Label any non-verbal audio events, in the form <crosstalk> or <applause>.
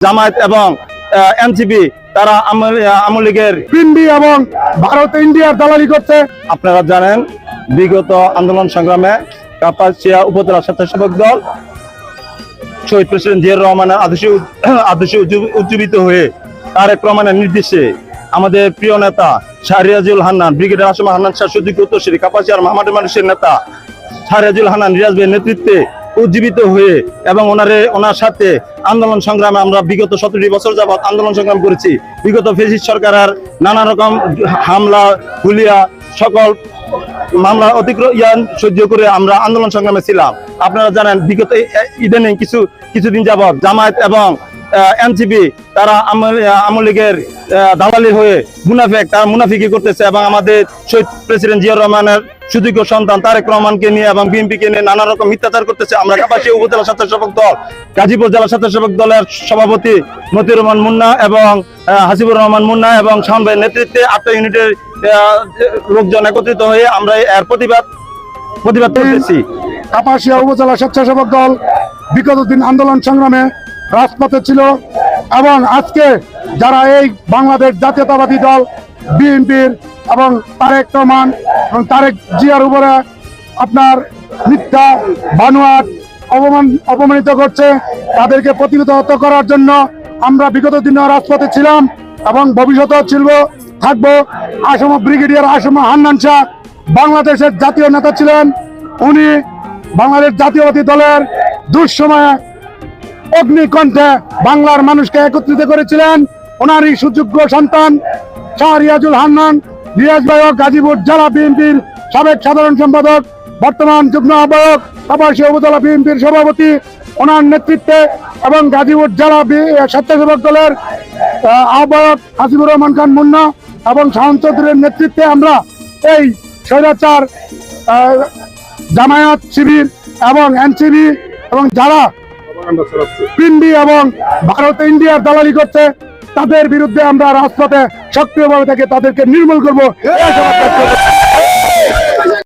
জামায়াত এবং এনসিপি তারা আওয়ামী লীগের পিন্ডি এবং ভারত ইন্ডিয়ার দালালি করছে। আপনারা জানেন বিগত আন্দোলন সংগ্রামে কাপাসিয়া উপজেলা স্বেচ্ছাসেবক দল শহীদ প্রেসিডেন্ট জিয়াউর রহমানের আদর্শে <clears throat> আদর্শে উজ্জীবিত হয়ে তারেক রহমানের নির্দেশে আমাদের প্রিয় নেতা শাহরিয়াজুল হান্নান ব্রিগেডিয়ার আসম হান্নান শাহ সুযোগ্য উত্তরশ্রী কাপাসিয়ার মাহমাদের মানুষের নেতা শাহরিয়াজুল হান্নান রিয়াজ ভাইয়ের নেতৃত্বে উজ্জীবিত হয়ে এবং ওনারে, ওনার সাথে আন্দোলন সংগ্রামে আমরা বিগত সতেরোটি বছর যাবৎ আন্দোলন সংগ্রাম করেছি। বিগত ফেসিস সরকারের নানা রকম হামলা হুলিয়া সকল মামলা অতিক্রম সহ্য করে আমরা আন্দোলন সংগ্রামে ছিলাম। আপনারা জানেন, বিগত ইদানিং কিছু, কিছুদিন যাবৎ জামায়াত এবং এনসিপি তারা আওয়ামী- লীগের আহ, দালালি হয়ে মুনাফেক তারা মুনাফিকি করতেছে এবং আমাদের শহীদ প্রেসিডেন্ট জিয়াউর রহমানের সুযোগ্য সন্তান তারেক রহমানকে নিয়ে এবং বিএনপিকে নিয়ে নানা রকম মিথ্যাচার করতেছে। আমরা কাপাসিয়া উপজেলা স্বেচ্ছাসেবক দল গাজীপুর জেলা স্বেচ্ছাসেবক দলের সভাপতি মতিউর রহমান মুন্না এবং হাসিবুর রহমান মুন্না এবং শাহন ভাইয়ের নেতৃত্বে আটটা ইউনিটের লোকজন একত্রিত হয়ে আমরা এর প্রতিবাদ প্রতিবাদ করতেছি। কাপাসিয়া উপজেলা স্বেচ্ছাসেবক দল বিগত দিন আন্দোলন সংগ্রামে রাজপথে ছিল এবং আজকে যারা এই বাংলাদেশ জাতীয়তাবাদী দল, বিএনপির এবং তারেক রহমান এবং তারেক জিয়ার উপরে আপনার মিথ্যা, বানোয়াট অপমান অপমানিত করছে, তাদেরকে প্রতিহত করার জন্য আমরা বিগত দিনে রাজপথে ছিলাম এবং ভবিষ্যতেও ছিল, থাকব। আসম ব্রিগেডিয়ার আসম হান্নান শাহ বাংলাদেশের জাতীয় নেতা ছিলেন। উনি বাংলাদেশ জাতীয়বাদী দলের দুঃসময়ে অগ্নিকণ্ঠে বাংলার মানুষকে একত্রিত করেছিলেন ওনারই সুযোগ্য সন্তান শাহ রিয়াজুল হান্নান, রিয়াজ ভাইও গাজীপুর জেলা বিএনপির সাবেক সাধারণ সম্পাদক, বর্তমান যুগ্ম আহ্বায়ক কাপাসী উপজেলা বিএনপির সভাপতি, ওনার নেতৃত্বে এবং গাজীপুর জেলা স্বেচ্ছাসেবক দলের আহ্বায়ক হাসিবুর রহমান খান মুন্না এবং শাহন চৌধুরীর নেতৃত্বে আমরা এই স্বৈরাচার জামায়াত শিবির এবং এনসিবি এবং যারা পিন্ডি এবং ভারত ইন্ডিয়ার দালালি করছে। তাদের বিরুদ্ধে আমরা রাজপথে সক্রিয়ভাবে থেকে তাদেরকে নির্মূল করব।